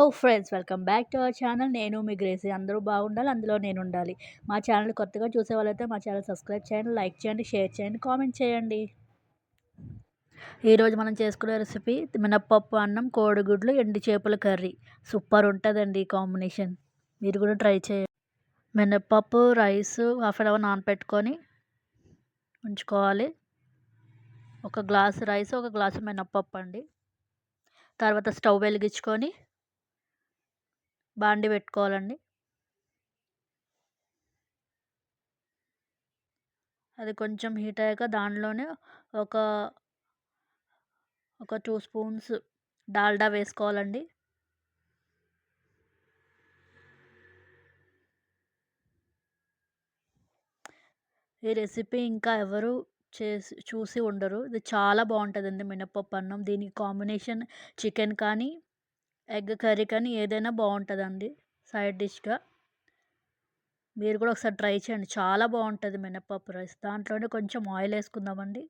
Hello friends welcome back to our channel నేను మీ Gracie అందరూ బాగుండాలి అందులో నేను ఉండాలి మా ఛానల్ కొత్తగా చూసే వాళ్ళైతే మా ఛానల్ సబ్స్క్రైబ్ చేయండి లైక్ చేయండి షేర్ చేయండి కామెంట్ చేయండి. ఈరోజు మనం చేసుకునే రెసిపీ మినప్పప్పు అన్నం కోడిగుడ్లు ఎండి చేపల కర్రీ. సూపర్ ఉంటుందండి ఈ కాంబినేషన్ మీరు కూడా ట్రై చేయండి. మినప్పప్పు రైస్ హాఫ్ అన్ అవర్ నానపెట్టుకొని ఉంచుకోవాలి. ఒక గ్లాస్ రైస్ ఒక గ్లాసు మినప్పప్పు అండి. తర్వాత స్టవ్ వెలిగించుకొని బాండి పెట్టుకోవాలండి. అది కొంచెం హీట్ అయ్యాక దానిలోనే ఒక ఒక టూ స్పూన్స్ డాల్డా వేసుకోవాలండి. ఈ రెసిపీ ఇంకా ఎవరు చేసి చూసి ఉండరు. ఇది చాలా బాగుంటుందండి మినప్పప్పు అన్నం. దీనికి కాంబినేషన్ చికెన్ కానీ ఎగ్ కర్రీ కానీ ఏదైనా బాగుంటుందండి సైడ్ డిష్గా. మీరు కూడా ఒకసారి ట్రై చేయండి. చాలా బాగుంటుంది మినప్పప్పు రైస్. దాంట్లోనే కొంచెం ఆయిల్ వేసుకుందామండి.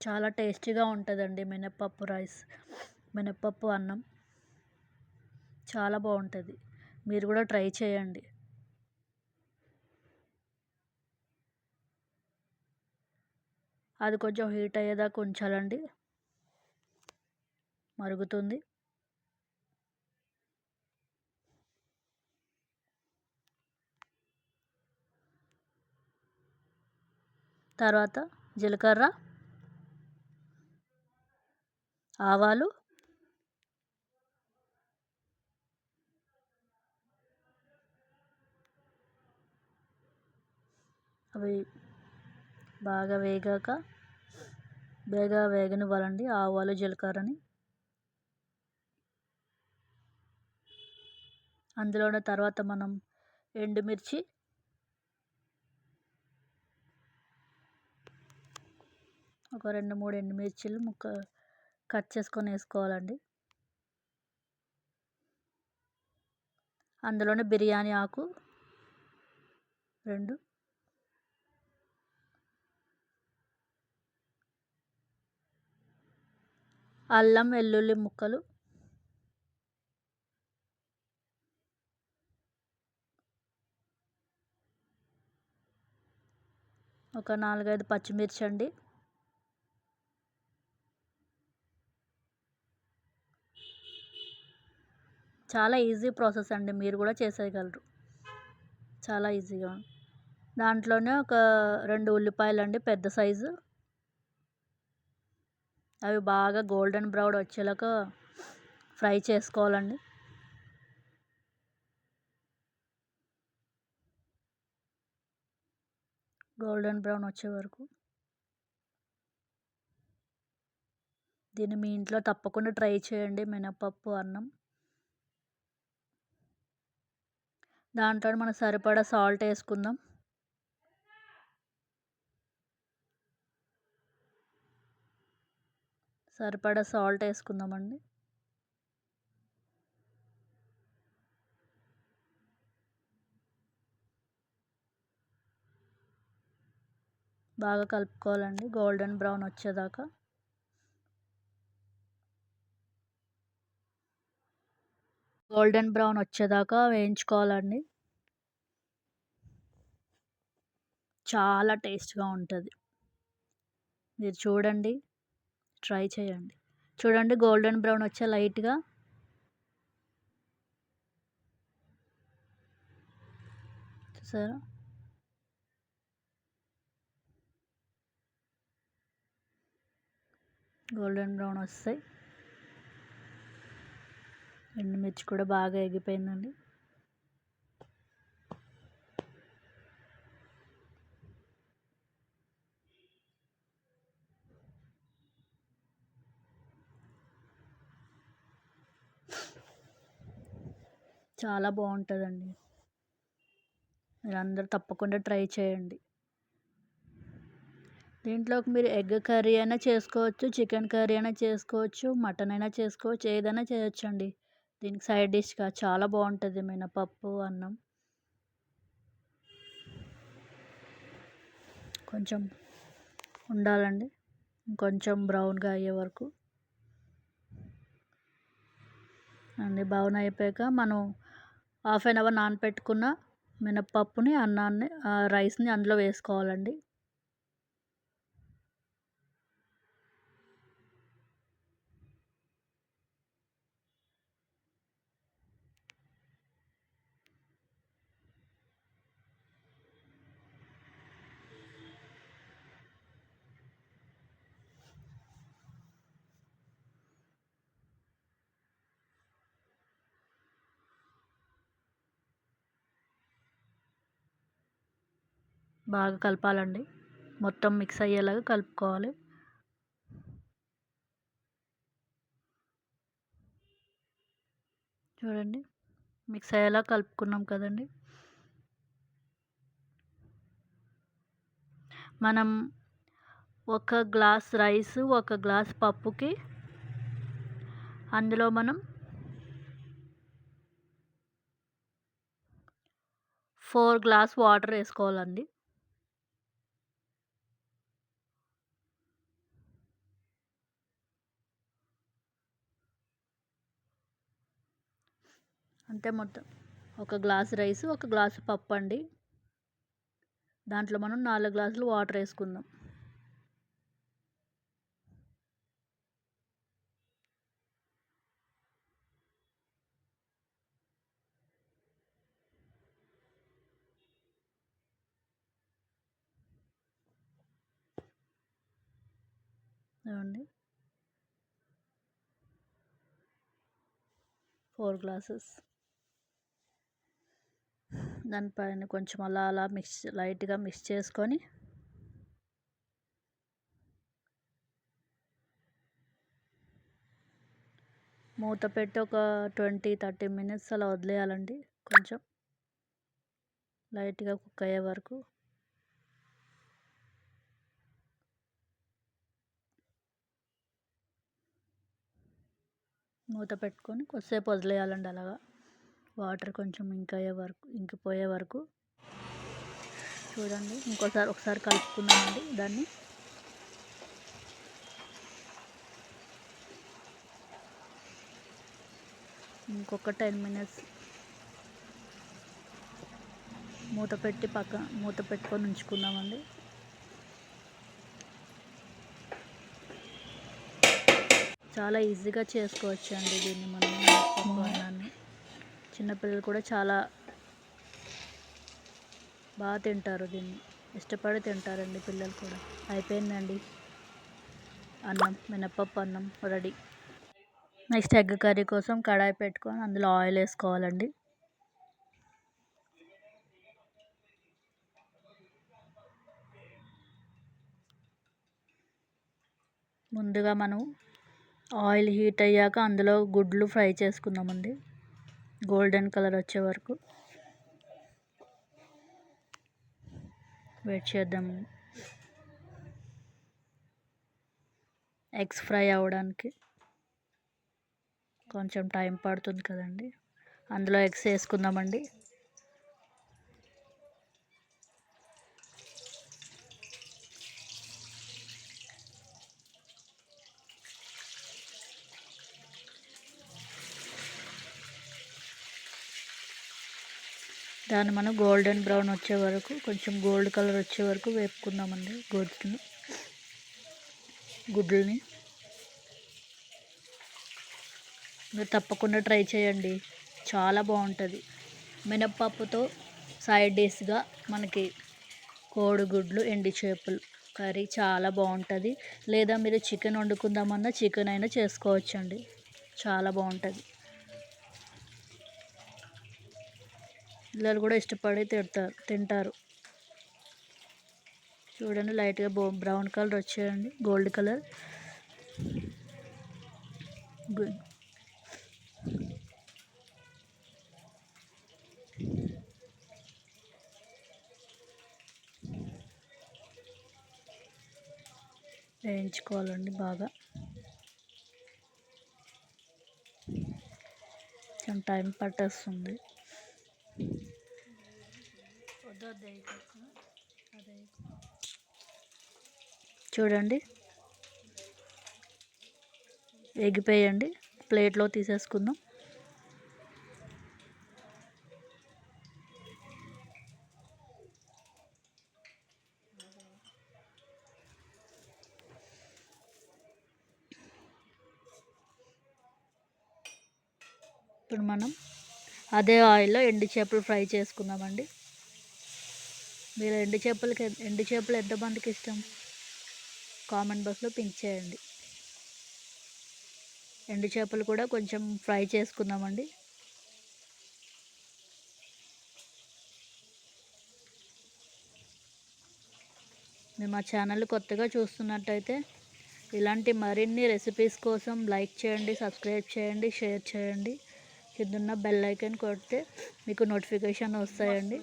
చాలా టేస్టీగా ఉంటుందండి మినప్పప్పు రైస్. మినప్పప్పు అన్నం. చాలా బాగుంటుంది. మీరు కూడా ట్రై చేయండి. అది కొంచెం హీట్ అయ్యేదాకా ఉంచాలండి. మరుగుతుంది. తర్వాత జీలకర్ర ఆవాలు అవి బాగా వేగాక బాగా వేగనివ్వాలండి ఆవాలు జీలకర్రని. అందులోనే తర్వాత మనం ఎండుమిర్చి ఒక రెండు మూడు ఎండుమిర్చిలు ముక్క కట్ చేసుకొని వేసుకోవాలండి. అందులోనే బిర్యానీ ఆకు రెండు. అల్లం వెల్లుల్లి ముక్కలు. ఒక నాలుగైదు పచ్చిమిర్చి అండి చాలా ఈజీ ప్రాసెస్ అండి మీరు కూడా చేసేయగలరు. చాలా ఈజీగా. దాంట్లోనే ఒక రెండు ఉల్లిపాయలు అండి పెద్ద సైజు. అవి బాగా గోల్డెన్ బ్రౌన్ వచ్చేలాగా ఫ్రై చేసుకోవాలండి. గోల్డెన్ బ్రౌన్ వచ్చే వరకు. దీన్ని మీ ఇంట్లో తప్పకుండా ట్రై చేయండి. మినపప్పు అన్నం. దాంట్లో మనం సరిపడా సాల్ట్ వేసుకుందాం. సరిపడా సాల్ట్ వేసుకుందామండి. బాగా కలుపుకోవాలండి. గోల్డెన్ బ్రౌన్ వచ్చేదాకా. గోల్డెన్ బ్రౌన్ వచ్చేదాకా వేయించుకోవాలండి. చాలా టేస్ట్గా ఉంటుంది. మీరు చూడండి. ట్రై చేయండి. చూడండి గోల్డెన్ బ్రౌన్ వచ్చే లైట్గా. చూసారా? గోల్డెన్ బ్రౌన్ వస్తాయి. ఎండుమిర్చి కూడా బాగా ఎగిపోయిందండి. చాలా బాగుంటుందండి. మీరు అందరు తప్పకుండా ట్రై చేయండి. దీంట్లోకి మీరు ఎగ్ కర్రీ అయినా చేసుకోవచ్చు చికెన్ కర్రీ అయినా చేసుకోవచ్చు మటన్ అయినా చేసుకోవచ్చు ఏదైనా చేయొచ్చండి. దీనికి సైడ్ డిష్గా చాలా బాగుంటుంది మినపప్పు అన్నం. కొంచెం ఉండాలండి. కొంచెం బ్రౌన్గా అయ్యే వరకు. అండి బ్రౌన్ అయిపోయాక మనం హాఫ్ అన్ అవర్ నానపెట్టుకున్న మినప్పప్పుని అన్నాన్ని రైస్ని అందులో వేసుకోవాలండి. బాగా కలపాలండి. మొత్తం మిక్స్ అయ్యేలాగా కలుపుకోవాలి. చూడండి మిక్స్ అయ్యేలా కలుపుకున్నాం కదండి. మనం ఒక గ్లాస్ రైస్ ఒక గ్లాస్ పప్పుకి అందులో మనం ఫోర్ గ్లాస్ వాటర్ వేసుకోవాలండి. అంతే మొత్తం. ఒక గ్లాస్ రైస్ ఒక గ్లాసు పప్పు అండి దాంట్లో మనం నాలుగు గ్లాసులు వాటర్ వేసుకుందాం. ఏమండి ఫోర్ గ్లాసెస్. దానిపైన కొంచెం అలా అలా మిక్స్ లైట్గా మిక్స్ చేసుకొని మూత పెట్టి ఒక ట్వంటీ థర్టీ మినిట్స్ అలా వదిలేయాలండి కొంచెం. లైట్గా కుక్ అయ్యే వరకు. మూత పెట్టుకొని కొద్దిసేపు వదిలేయాలండి అలాగా. వాటర్ కొంచెం ఇంకయ్యే వరకు ఇంకిపోయే వరకు చూడండి. ఇంకోసారి ఒకసారి కలుపుకుందామండి దాన్ని. ఇంకొక టెన్ మినిట్స్ మూత పెట్టి పక్క మూత పెట్టుకొని ఉంచుకుందామండి. చాలా ఈజీగా చేసుకోవచ్చు అండి దీన్ని మనం. చిన్నపిల్లలు కూడా చాలా బాగా తింటారు దీన్ని. ఇష్టపడి తింటారండి పిల్లలు కూడా. అయిపోయిందండి. అన్నం మినపప్పు అన్నం రెడీ. నెక్స్ట్ ఎగ్ కర్రీ కోసం కడాయి పెట్టుకొని అందులో ఆయిల్ వేసుకోవాలండి. ముందుగా మనం ఆయిల్ హీట్ అయ్యాక అందులో గుడ్లు ఫ్రై చేసుకుందామండి. గోల్డెన్ కలర్ వచ్చే వరకు వెయిట్ చేద్దాం. ఎగ్స్ ఫ్రై అవ్వడానికి కొంచెం టైం పడుతుంది కదండి. అందులో ఎగ్స్ వేసుకుందామండి. దాన్ని మనం గోల్డెన్ బ్రౌన్ వచ్చే వరకు కొంచెం గోల్డ్ కలర్ వచ్చే వరకు వేపుకుందామండి గుడ్లు గుడ్లని. మీరు తప్పకుండా ట్రై చేయండి. చాలా బాగుంటుంది. మినప్పప్పుతో సైడ్ డిష్గా మనకి కోడిగుడ్లు ఎండి చేపలు కర్రీ చాలా బాగుంటుంది. లేదా మీరు చికెన్ వండుకుందామన్నా చికెన్ అయినా చేసుకోవచ్చండి. చాలా బాగుంటుంది. పిల్లలు కూడా ఇష్టపడి తింటారు తింటారు. చూడండి లైట్గా బో బ్రౌన్ కలర్ వచ్చేయండి గోల్డ్ కలర్. వేయించుకోవాలండి బాగా. కొంచెం టైం పట్టేస్తుంది. చూడండి. ఎగిపోయండి. ప్లేట్లో తీసేసుకుందాం. ఇప్పుడు మనం అదే ఆయిల్లో ఎండు చేపలు ఫ్రై చేసుకుందామండి. మీరు ఎండు చేపలకి ఎండు చేపలు ఎంతమందికి ఇష్టం? కామెంట్ బాక్స్లో పింక్ చేయండి. ఎండు చేపలు కూడా కొంచెం ఫ్రై చేసుకుందామండి. మీరు మా ఛానల్ కొత్తగా చూస్తున్నట్టయితే ఇలాంటి మరిన్ని రెసిపీస్ కోసం లైక్ చేయండి సబ్స్క్రైబ్ చేయండి షేర్ చేయండి. కింద బెల్ ఐకాన్ కొడితే మీకు నోటిఫికేషన్ వస్తాయండి.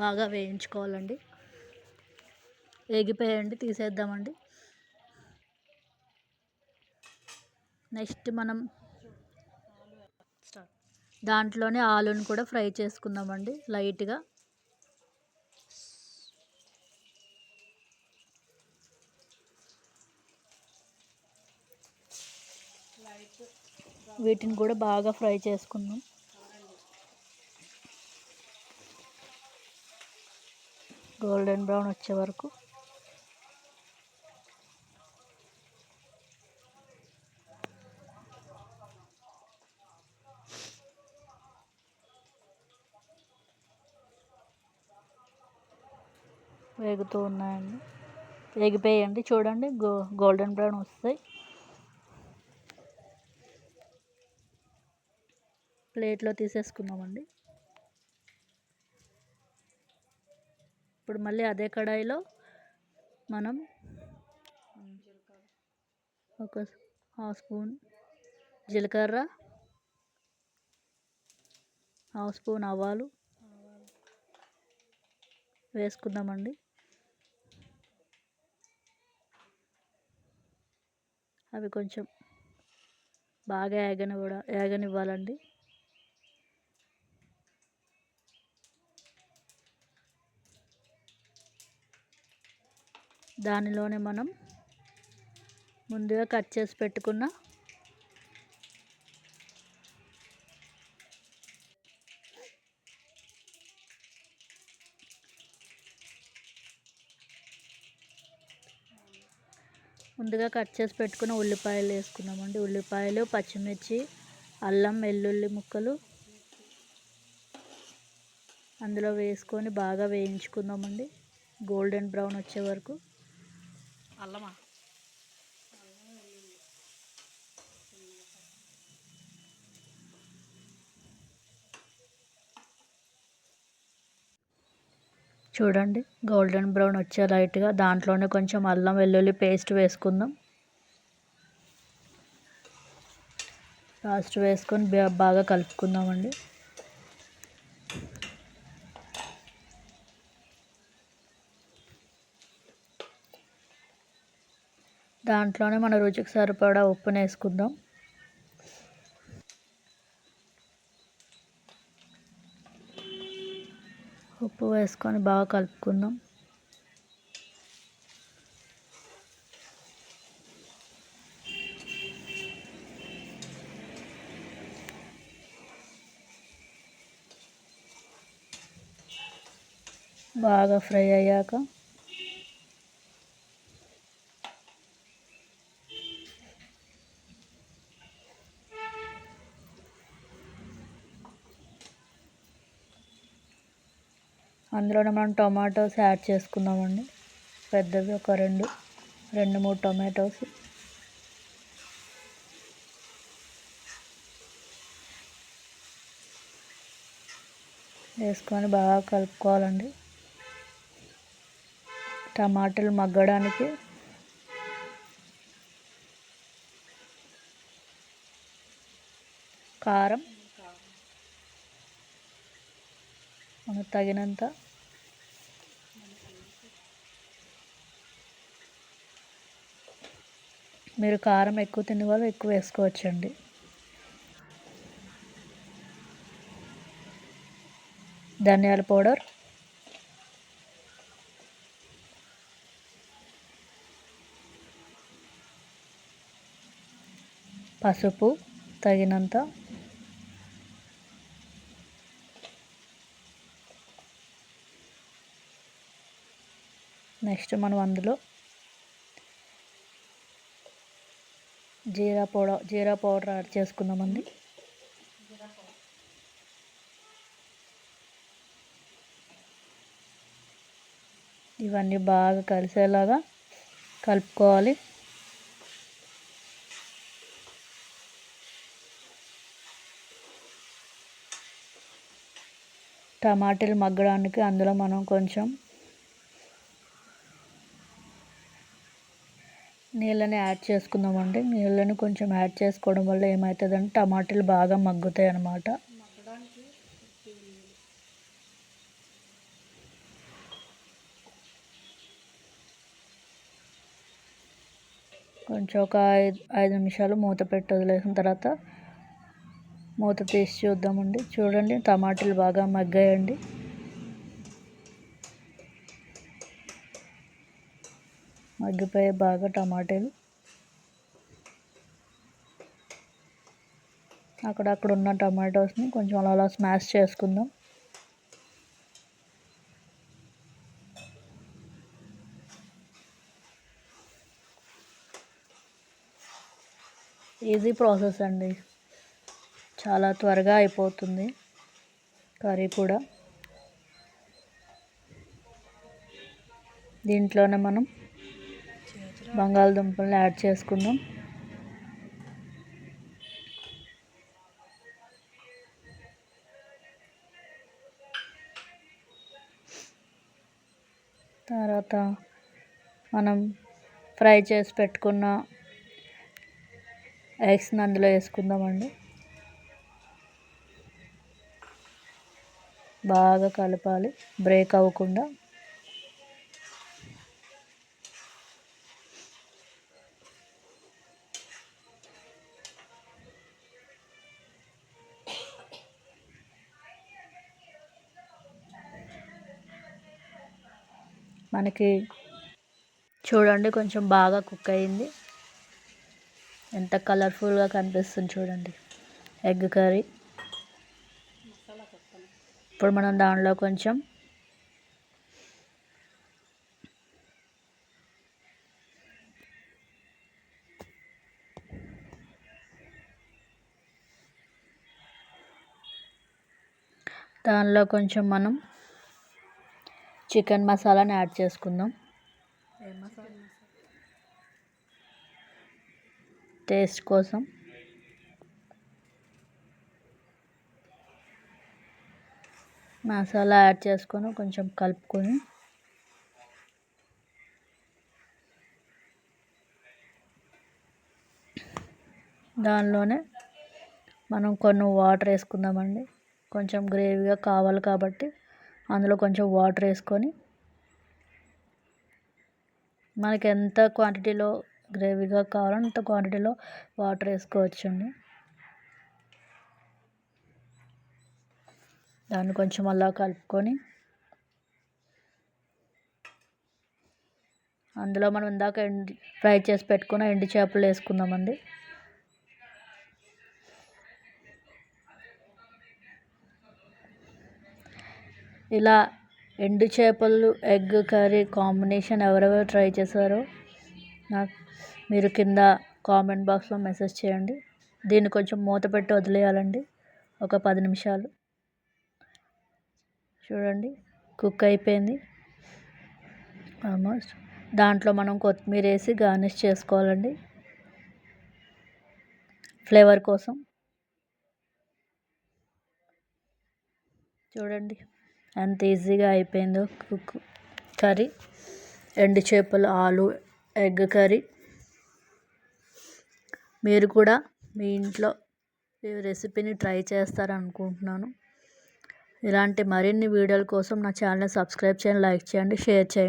బాగా వేయించుకోవాలండి. వేగిపోయాయండి తీసేద్దామండి. నెక్స్ట్ మనం దాంట్లోనే ఆలుని కూడా ఫ్రై చేసుకుందామండి లైట్గా. వీటిని కూడా బాగా ఫ్రై చేసుకుందాం. గోల్డెన్ బ్రౌన్ వచ్చే వరకు. వేగుతూ ఉన్నాయండి. వేగిపోయండి చూడండి గో గోల్డెన్ బ్రౌన్ వస్తాయి. ప్లేట్లో తీసేసుకుందామండి. ఇప్పుడు మళ్ళీ అదే కడాయిలో మనం ఒక హాఫ్ స్పూన్ జీలకర్ర హాఫ్ స్పూన్ ఆవాలు వేసుకుందామండి. అవి కొంచెం బాగా ఏగని కూడా ఏగనివ్వాలండి. దానిలోనే మనం ముందుగా కట్ చేసి పెట్టుకున్న ముందుగా కట్ చేసి పెట్టుకున్న ఉల్లిపాయలు వేసుకున్నామండి ఉల్లిపాయలు పచ్చిమిర్చి అల్లం వెల్లుల్లి ముక్కలు అందులో వేసుకొని బాగా వేయించుకుందామండి. గోల్డెన్ బ్రౌన్ వచ్చే వరకు అల్లమా? చూడండి గోల్డెన్ బ్రౌన్ వచ్చే లైట్గా దాంట్లోనే కొంచెం అల్లం వెల్లుల్లి పేస్ట్ వేసుకుందాం. పేస్ట్ వేసుకొని బాగా కలుపుకుందామండి. దాంట్లోనే మన రుచికి సరిపడా ఉప్పును వేసుకుందాం. ఉప్పు వేసుకొని బాగా కలుపుకుందాం. బాగా ఫ్రై అయ్యాక అందులోనే మనం టొమాటోస్ యాడ్ చేసుకుందామండి. పెద్దవి ఒక రెండు రెండు మూడు టొమాటోస్. వేసుకొని బాగా కలుపుకోవాలండి. టమాటాలు మగ్గడానికి కారం. మనకు తగినంత మీరు కారం ఎక్కువ తినే వాళ్ళు ఎక్కువ వేసుకోవచ్చండి. ధనియాల పౌడర్. పసుపు తగినంత. నెక్స్ట్ మనం అందులో జీరా పౌడర్ జీరా పౌడర్ యాడ్ చేసుకుందామండి. ఇవన్నీ బాగా కలిసేలాగా కలుపుకోవాలి. టమాటాలు మగ్గడానికి అందులో మనం కొంచెం నీళ్ళని యాడ్ చేసుకుందామండి. నీళ్ళని కొంచెం యాడ్ చేసుకోవడం వల్ల ఏమవుతుందంటే టమాటాలు బాగా మగ్గుతాయి అన్నమాట కొంచెం ఒక ఐదు ఐదు నిమిషాలు మూత పెట్టి వదిలేసిన తర్వాత మూత తీసి చూద్దామండి. చూడండి టమాటాలు బాగా మగ్గాయండి. మగ్గిపోయే బాగా టమాటాలు. అక్కడక్కడ ఉన్న టమాటోస్ని కొంచెం అలా అలా స్మాష్ చేసుకుందాం. ఈజీ ప్రాసెస్ అండి. చాలా త్వరగా అయిపోతుంది కర్రీ కూడా. దీంట్లోనే మనం బంగాళదుంపల్ని యాడ్ చేసుకుందాం. తర్వాత మనం ఫ్రై చేసి పెట్టుకున్న ఎగ్స్ని అందులో వేసుకుందామండి. బాగా కలపాలి బ్రేక్ అవ్వకుండా. మనకి చూడండి కొంచెం బాగా కుక్ అయింది. ఎంత కలర్ఫుల్గా కనిపిస్తుంది చూడండి ఎగ్ కర్రీ. ఇప్పుడు మనం దానిలో కొంచెం దానిలో కొంచెం మనం చికెన్ మసాలాని యాడ్ చేసుకుందాం. టేస్ట్ కోసం. మసాలా యాడ్ చేసుకొని కొంచెం కలుపుకొని. దానిలోనే మనం కొన్ని వాటర్ వేసుకుందామండి. కొంచెం గ్రేవీగా కావాలి కాబట్టి అందులో కొంచెం వాటర్ వేసుకొని మనకి ఎంత క్వాంటిటీలో గ్రేవీగా కావాలో అంత క్వాంటిటీలో వాటర్ వేసుకోవచ్చండి. దాన్ని కొంచెం అలా కలుపుకొని అందులో మనం ఇందాక ఎండి ఫ్రై చేసి పెట్టుకున్న ఎండు చేపలు వేసుకుందామండి. ఇలా ఎండు చేపలు ఎగ్ కర్రీ కాంబినేషన్ ఎవరెవరు ట్రై చేశారో నాకు మీరు కింద కామెంట్ బాక్స్లో మెసేజ్ చేయండి. దీన్ని కొంచెం మూత పెట్టి వదిలేయాలండి. ఒక పది నిమిషాలు. చూడండి కుక్ అయిపోయింది. ఆల్మోస్ట్. దాంట్లో మనం కొత్తిమీర వేసి గార్నిష్ చేసుకోవాలండి. ఫ్లేవర్ కోసం. చూడండి. ఎంత ఈజీగా అయిపోయిందో. కుక్ కర్రీ ఎండు చేపలు ఆలు ఎగ్ కర్రీ. మీరు కూడా మీ ఇంట్లో ఈ రెసిపీని ట్రై చేస్తారనుకుంటున్నాను. ఇలాంటి మరిన్ని వీడియోల కోసం నా ఛానల్ సబ్స్క్రైబ్ చేయండి లైక్ చేయండి షేర్ చేయండి.